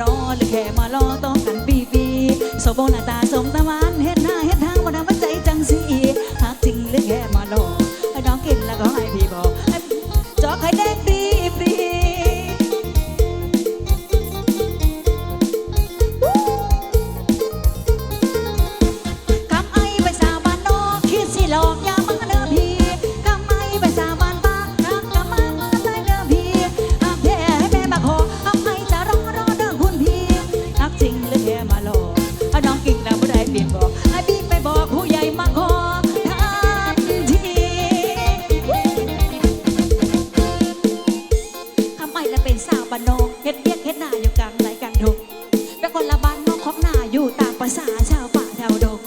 นอนหรือแค่มารอต้องกันบีบีโบโบน้าตาสมตา บ้านนอกเฮ็ดเบียกเฮ็ดหน้าอยู่กลางไรกลางดงเป็นคนละบ้านนอกของหน้าอยู่ตามภาษาชาวป่าชาวดง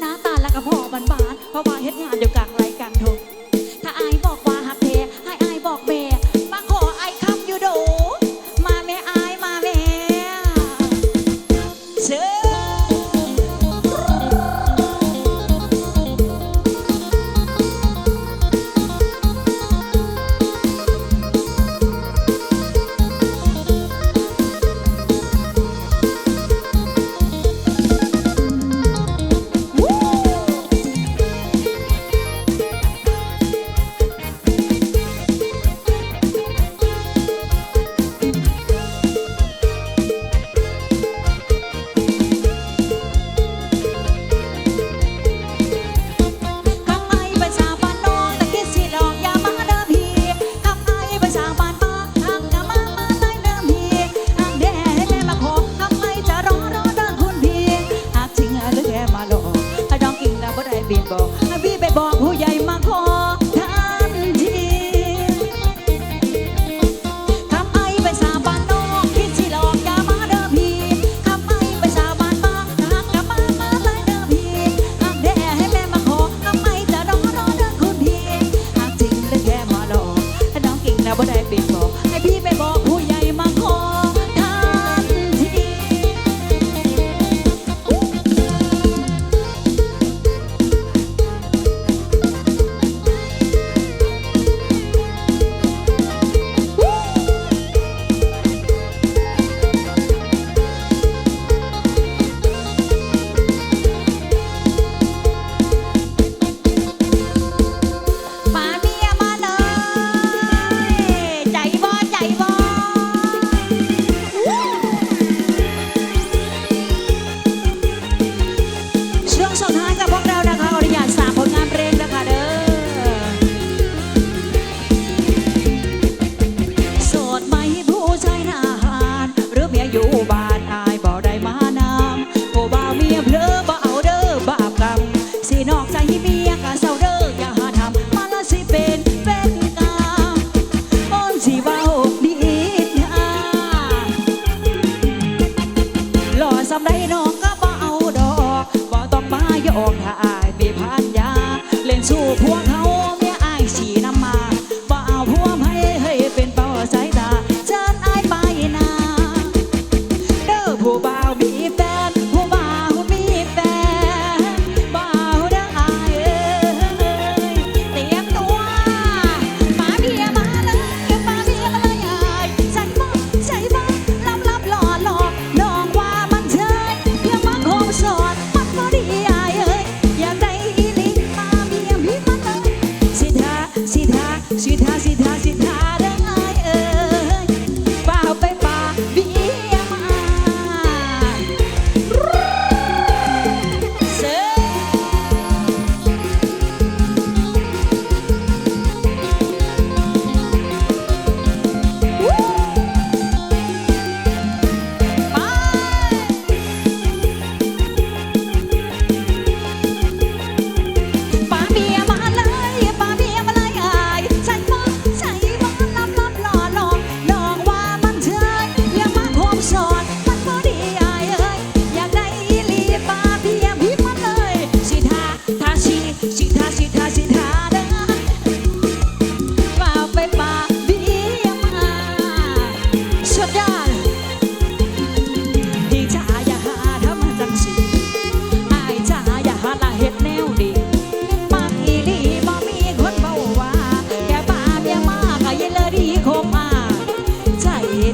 หน้าตาและกระพอบานบานๆเพราะว่าเฮ็ดงานอยู่กลางไรกลางดง บินบอกพี่ไปบอกผู้ใหญ่มาขอทันทีทำไมไปสาบานนอกคิดสิหลอกอย่ามาเด้อพี่ทำไมไปสาบานบ้าหากกะมามาได้เด้อพี่หากแด่ให้แม่มาขอทำไมจะรอรอเด้อคุณพี่หากจริงหรือแค่มาหลอกน้องกิ่งแล้วบ่ได้ปิด สินอกใจเมียกะเศร้าเด้ออย่าหาทำมาละสิเป็นเป็นกรรมอ้อนสิเว้าดีนะหล่อสำได้น้องก็บ่เอาดอกบ่ต้องมาหยอกถ้าอายมีพันยาเล่นสู้พวก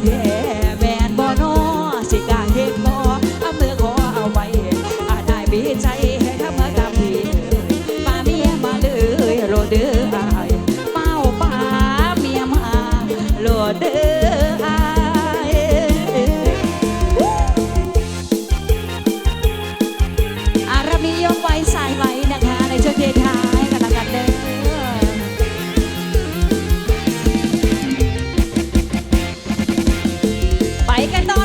แท้แม่นบ่นอสิกาเฮ็ดบ่เอามือขอเอาไว้อาจได้มีใจให้ทำกับพี่มาเมียมาเลยโลดเด้ออาเมาป่าเมียมาโลดเด้ออารมี